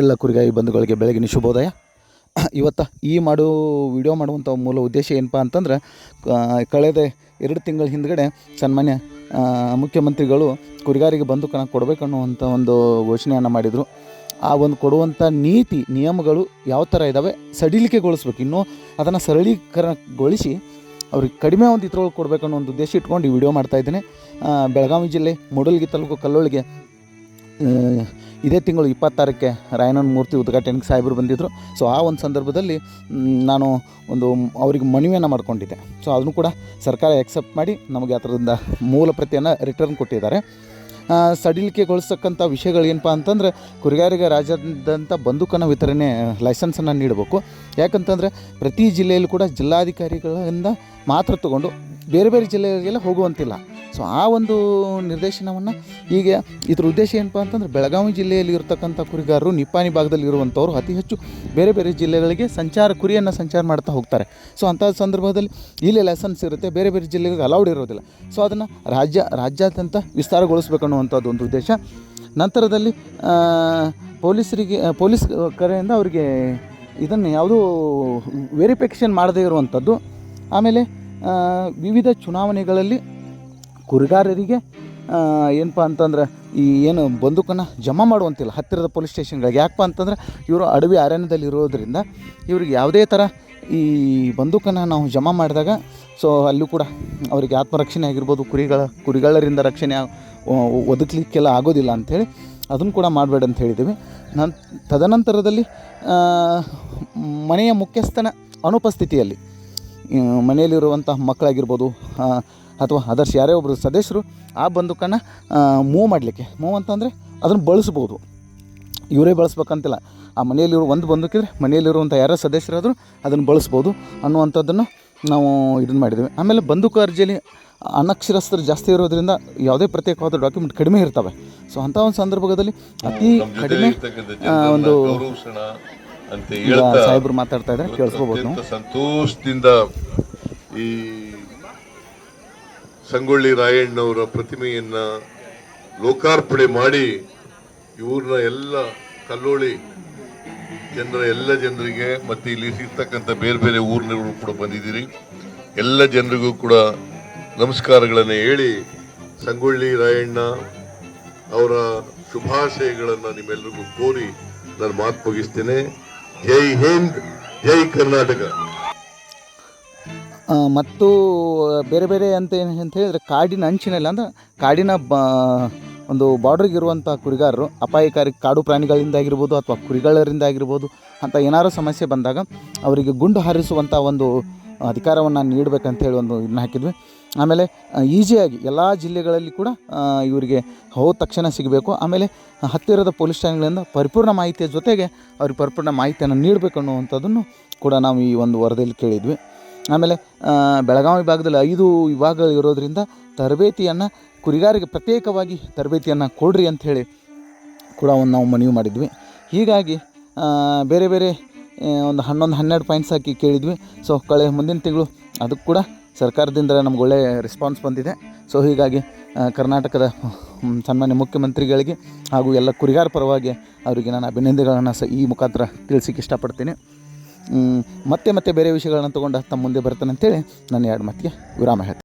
ಎಲ್ಲ ಕುರಿಗಾಯಿ ಬಂಧುಗಳಿಗೆ ಬೆಳಗಿನ ಶುಭೋದಯ. ಇವತ್ತು ಈ ಮಾಡೋ, ವಿಡಿಯೋ ಮಾಡುವಂಥ ಮೂಲ ಉದ್ದೇಶ ಏನಪ್ಪ ಅಂತಂದ್ರೆ ಕಳೆದ ಎರಡು ತಿಂಗಳ ಹಿಂದ್ಗಡೆ ಸನ್ಮಾನ್ಯ ಮುಖ್ಯಮಂತ್ರಿಗಳು ಕುರಿಗಾರಿಗೆ ಬಂದು ಕಣ ಕೊಡಬೇಕನ್ನುವಂಥ ಒಂದು ಘೋಷಣೆಯನ್ನು ಮಾಡಿದರು. ಆ ಒಂದು ಕೊಡುವಂಥ ನೀತಿ, ನಿಯಮಗಳು ಯಾವ ಥರ ಇದ್ದಾವೆ ಸಡಿಲಿಕೆಗೊಳಿಸ್ಬೇಕು. ಇನ್ನೂ ಅದನ್ನು ಸರಳೀಕರಣಗೊಳಿಸಿ ಅವ್ರಿಗೆ ಕಡಿಮೆ ಒಂದು ಇದ್ರೊಳಗೆ ಕೊಡಬೇಕನ್ನೋ ಒಂದು ಉದ್ದೇಶ ಇಟ್ಕೊಂಡು ಈ ವಿಡಿಯೋ ಮಾಡ್ತಾ ಇದ್ದೇನೆ. ಬೆಳಗಾವಿ ಜಿಲ್ಲೆ ಮೂಡಲ್ಗಿ ತಾಲೂಕು ಕಲ್ಲೋಳಿಗೆ ಇದೇ ತಿಂಗಳು ಇಪ್ಪತ್ತಾರಕ್ಕೆ ರಾಯಣ್ಣನ ಮೂರ್ತಿ ಉದ್ಘಾಟನೆಗೆ ಸಾಹೇಬರು ಬಂದಿದ್ದರು ಸೊ ಆ ಒಂದು ಸಂದರ್ಭದಲ್ಲಿ ನಾನು ಒಂದು ಅವರಿಗೆ ಮನವಿಯನ್ನು ಮಾಡಿಕೊಂಡಿದ್ದೆ. ಸೊ ಅದನ್ನು ಕೂಡ ಸರ್ಕಾರ ಎಕ್ಸೆಪ್ಟ್ ಮಾಡಿ ನಮಗೆ ಅದರಿಂದ ಮೂಲ ಪ್ರತಿಯನ್ನು ರಿಟರ್ನ್ ಕೊಟ್ಟಿದ್ದಾರೆ. ಸಡಿಲಿಕೆಗೊಳಿಸ್ತಕ್ಕಂಥ ವಿಷಯಗಳು ಏನಪ್ಪ ಅಂತಂದರೆ, ಕುರಿಗಾರಿಗೆ ರಾಜ್ಯದಂಥ ಬಂದೂಕನ್ನು ವಿತರಣೆ ಲೈಸೆನ್ಸನ್ನು ನೀಡಬೇಕು. ಯಾಕಂತಂದರೆ, ಪ್ರತಿ ಜಿಲ್ಲೆಯಲ್ಲೂ ಕೂಡ ಜಿಲ್ಲಾಧಿಕಾರಿಗಳಿಂದ ಮಾತ್ರ ತಗೊಂಡು ಬೇರೆ ಬೇರೆ ಜಿಲ್ಲೆಗಳಿಗೆಲ್ಲ ಹೋಗುವಂತಿಲ್ಲ. ಸೊ ಆ ಒಂದು ನಿರ್ದೇಶನವನ್ನು ಈಗ ಇದ್ರ ಉದ್ದೇಶ ಏನಪ್ಪ ಅಂತಂದ್ರೆ ಬೆಳಗಾವಿ ಜಿಲ್ಲೆಯಲ್ಲಿ ಇರತಕ್ಕಂಥ ಕುರಿಗಾರರು ನಿಪ್ಪಾಣಿ ಭಾಗದಲ್ಲಿ ಇರುವಂಥವ್ರು ಅತಿ ಹೆಚ್ಚು ಬೇರೆ ಬೇರೆ ಜಿಲ್ಲೆಗಳಿಗೆ ಸಂಚಾರ ಕುರಿಯನ್ನು ಸಂಚಾರ ಮಾಡ್ತಾ ಹೋಗ್ತಾರೆ. ಸೊ ಅಂಥ ಸಂದರ್ಭದಲ್ಲಿ ಇಲ್ಲಿ ಲೈಸೆನ್ಸ್ ಇರುತ್ತೆ, ಬೇರೆ ಬೇರೆ ಜಿಲ್ಲೆಗಳಿಗೆ ಅಲೌಡ್ ಇರೋದಿಲ್ಲ. ಸೊ ಅದನ್ನು ರಾಜ್ಯ, ರಾಜ್ಯಾದ್ಯಂತ ವಿಸ್ತಾರಗೊಳಿಸ್ಬೇಕನ್ನುವಂಥದ್ದು ಒಂದು ಉದ್ದೇಶ. ನಂತರದಲ್ಲಿ ಪೊಲೀಸರಿಗೆ, ಪೊಲೀಸ್ ಕರೆಯಿಂದ ಅವರಿಗೆ ಇದನ್ನು ಯಾವುದೂ ವೆರಿಫಿಕೇಷನ್ ಮಾಡದೇ ಇರುವಂಥದ್ದು. ಆಮೇಲೆ ವಿವಿಧ ಚುನಾವಣೆಗಳಲ್ಲಿ ಕುರಿಗಾರರಿಗೆ ಏನಪ್ಪ ಅಂತಂದ್ರೆ, ಈ ಏನು ಬಂದೂಕನ್ನು ಜಮಾ ಮಾಡುವಂತಿಲ್ಲ, ಹತ್ತಿರದ ಪೊಲೀಸ್ ಸ್ಟೇಷನ್ಗಳಿಗೆ. ಯಾಕಪ್ಪ ಅಂತಂದ್ರೆ, ಇವರು ಅಡವಿ ಅರಣ್ಯದಲ್ಲಿ ಇರೋದರಿಂದ ಇವ್ರಿಗೆ ಯಾವುದೇ ಥರ ಈ ಬಂದೂಕನ್ನು ನಾವು ಜಮಾ ಮಾಡಿದಾಗ, ಸೊ ಅಲ್ಲೂ ಕೂಡ ಅವರಿಗೆ ಆತ್ಮರಕ್ಷಣೆ ಆಗಿರ್ಬೋದು, ಕುರಿಗಳ, ಕುರಿಗಳರಿಂದ ರಕ್ಷಣೆ ಒದಗಲಿಕ್ಕೆಲ್ಲ ಆಗೋದಿಲ್ಲ ಅಂಥೇಳಿ ಅದನ್ನು ಕೂಡ ಮಾಡಬೇಡ ಅಂತ ಹೇಳಿದ್ದೀವಿ. ನನ್, ತದನಂತರದಲ್ಲಿ ಮನೆಯ ಮುಖ್ಯಸ್ಥನ ಅನುಪಸ್ಥಿತಿಯಲ್ಲಿ ಮನೆಯಲ್ಲಿರುವಂಥ ಮಕ್ಕಳಾಗಿರ್ಬೋದು ಅಥವಾ ಅದರ್ಸ್ ಯಾರೇ ಒಬ್ಬರು ಸದಸ್ಯರು ಆ ಬಂದೂಕನ್ನು ಮೂವ್ ಮಾಡಲಿಕ್ಕೆ. ಮೂವ್ ಅಂತಂದರೆ ಅದನ್ನು ಬಳಸ್ಬೋದು. ಇವರೇ ಬಳಸ್ಬೇಕಂತಿಲ್ಲ. ಆ ಮನೆಯಲ್ಲಿರೋ ಒಂದು ಬಂದೂಕಿದ್ರೆ ಮನೆಯಲ್ಲಿರುವಂಥ ಯಾರೋ ಸದಸ್ಯರಾದರೂ ಅದನ್ನು ಬಳಸ್ಬೋದು ಅನ್ನುವಂಥದ್ದನ್ನು ನಾವು ಇದನ್ನು ಮಾಡಿದ್ದೀವಿ. ಆಮೇಲೆ ಬಂದೂಕು ಅರ್ಜಿಯಲ್ಲಿ ಅನಕ್ಷರಸ್ಥರು ಜಾಸ್ತಿ ಇರೋದ್ರಿಂದ ಯಾವುದೇ ಪ್ರತ್ಯೇಕವಾದ ಡಾಕ್ಯುಮೆಂಟ್ ಕಡಿಮೆ ಇರ್ತವೆ. ಸೊ ಅಂಥ ಒಂದು ಸಂದರ್ಭದಲ್ಲಿ ಅತಿ ಕಡಿಮೆ ಒಂದು ಸಾಹೇಬರು ಮಾತಾಡ್ತಾ ಇದ್ದಾರೆ. ಕೇಳಿಸ್ಕೋಬೋದು ಸಂತೋಷದಿಂದ ಈ ಸಂಗೊಳ್ಳಿ ರಾಯಣ್ಣವರ ಪ್ರತಿಮೆಯನ್ನ ಲೋಕಾರ್ಪಣೆ ಮಾಡಿ ಇವ್ರನ್ನ ಎಲ್ಲ ಕಲ್ಲೋಳಿ ಜನರ ಎಲ್ಲ ಜನರಿಗೆ ಮತ್ತೆ ಇಲ್ಲಿ ಸಿಗ್ತಕ್ಕಂಥ ಬೇರೆ ಬೇರೆ ಊರಿನವರು ಕೂಡ ಬಂದಿದ್ದೀರಿ. ಎಲ್ಲ ಜನರಿಗೂ ಕೂಡ ನಮಸ್ಕಾರಗಳನ್ನು ಹೇಳಿ ಸಂಗೊಳ್ಳಿ ರಾಯಣ್ಣ ಅವರ ಶುಭಾಶಯಗಳನ್ನು ನಿಮ್ಮೆಲ್ಲರಿಗೂ ಕೋರಿ ನಾನು ಮಾತು ಮುಗಿಸ್ತೇನೆ. ಜೈ ಹಿಂದ್, ಜೈ ಕರ್ನಾಟಕ. ಮತ್ತು ಬೇರೆ ಬೇರೆ ಅಂತ ಏನು ಅಂತ ಹೇಳಿದ್ರೆ ಕಾಡಿನ ಅಂಚಿನಲ್ಲಿ ಅಂದ್ರೆ ಕಾಡಿನ ಬ, ಒಂದು ಬಾರ್ಡ್ರಿಗೆ ಇರುವಂಥ ಕುರಿಗಾರರು, ಅಪಾಯಕಾರಿ ಕಾಡು ಪ್ರಾಣಿಗಳಿಂದ ಆಗಿರ್ಬೋದು ಅಥವಾ ಕುರಿಗಳರಿಂದ ಆಗಿರ್ಬೋದು ಅಂತ ಏನಾರು ಸಮಸ್ಯೆ ಬಂದಾಗ ಅವರಿಗೆ ಗುಂಡು ಹಾರಿಸುವಂಥ ಒಂದು ಅಧಿಕಾರವನ್ನು ನೀಡಬೇಕಂತ ಹೇಳಿ ಒಂದು ಇದನ್ನ ಹಾಕಿದ್ವಿ. ಆಮೇಲೆ ಈಸಿಯಾಗಿ ಎಲ್ಲ ಜಿಲ್ಲೆಗಳಲ್ಲಿ ಕೂಡ ಇವರಿಗೆ ಹೋದ ತಕ್ಷಣ ಸಿಗಬೇಕು. ಆಮೇಲೆ, ಹತ್ತಿರದ ಪೊಲೀಸ್ ಠಾಣೆಗಳಿಂದ ಪರಿಪೂರ್ಣ ಮಾಹಿತಿಯ ಜೊತೆಗೆ ಅವ್ರಿಗೆ ಪರಿಪೂರ್ಣ ಮಾಹಿತಿಯನ್ನು ನೀಡಬೇಕು ಅನ್ನುವಂಥದ್ದನ್ನು ಕೂಡ ನಾವು ಈ ಒಂದು ವರದಿಯಲ್ಲಿ ಕೇಳಿದ್ವಿ. ಆಮೇಲೆ ಬೆಳಗಾವಿ ವಿಭಾಗದಲ್ಲಿ ಐದು ವಿಭಾಗ ಇರೋದರಿಂದ ತರಬೇತಿಯನ್ನು ಕುರಿಗಾರಿಗೆ ಪ್ರತ್ಯೇಕವಾಗಿ ತರಬೇತಿಯನ್ನು ಕೊಡ್ರಿ ಅಂಥೇಳಿ ಕೂಡ ಒಂದು ನಾವು ಮನವಿ ಮಾಡಿದ್ವಿ. ಹೀಗಾಗಿ ಬೇರೆ ಬೇರೆ ಒಂದು ಹನ್ನೊಂದು, ಹನ್ನೆರಡು ಪಾಯಿಂಟ್ಸ್ ಹಾಕಿ ಕೇಳಿದ್ವಿ. ಸೊ ಕಳೆ ಮುಂದಿನ ತಿಂಗಳು ಅದಕ್ಕೆ ಕೂಡ ಸರ್ಕಾರದಿಂದ ನಮ್ಗೆ ಒಳ್ಳೆಯ ರೆಸ್ಪಾನ್ಸ್ ಬಂದಿದೆ. ಸೊ ಹೀಗಾಗಿ ಕರ್ನಾಟಕದ ಸನ್ಮಾನ್ಯ ಮುಖ್ಯಮಂತ್ರಿಗಳಿಗೆ ಹಾಗೂ ಎಲ್ಲ ಕುರಿಗಾರ ಪರವಾಗಿ ಅವರಿಗೆ ನಾನು ಅಭಿನಂದನೆಗಳನ್ನು ಸ ಈ ಮುಖಾಂತರ ತಿಳಿಸಿಕ್ಕೆ ಇಷ್ಟಪಡ್ತೀನಿ. ಮತ್ತೆ ಮತ್ತೆ ಬೇರೆ ವಿಷಯಗಳನ್ನ ತೊಗೊಂಡು ತಮ್ಮ ಮುಂದೆ ಬರ್ತಾನೆ ಅಂತೇಳಿ ನಾನು ಎರಡು ಮತ್ತೆ ವಿರಾಮ ಹೇಳ್ತೀನಿ.